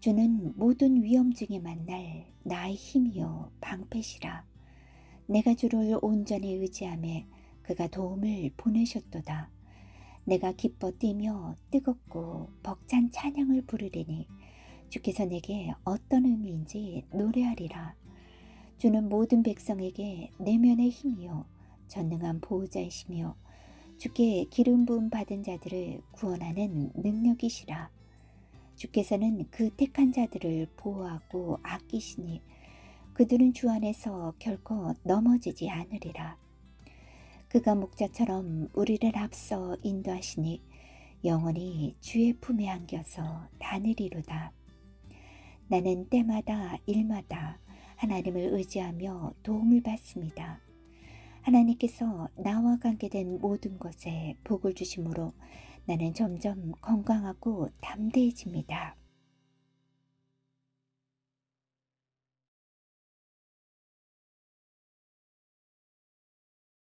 주는 모든 위험 중에 만날 나의 힘이요 방패시라. 내가 주를 온전히 의지함에 그가 도움을 보내셨도다. 내가 기뻐 뛰며 뜨겁고 벅찬 찬양을 부르리니 주께서 내게 어떤 의미인지 노래하리라. 주는 모든 백성에게 내면의 힘이요 전능한 보호자이시며 주께 기름 부음 받은 자들을 구원하는 능력이시라. 주께서는 그 택한 자들을 보호하고 아끼시니 그들은 주 안에서 결코 넘어지지 않으리라. 그가 목자처럼 우리를 앞서 인도하시니 영원히 주의 품에 안겨서 다니리로다. 나는 때마다 일마다 하나님을 의지하며 도움을 받습니다. 하나님께서 나와 관계된 모든 것에 복을 주심으로 나는 점점 건강하고 담대해집니다.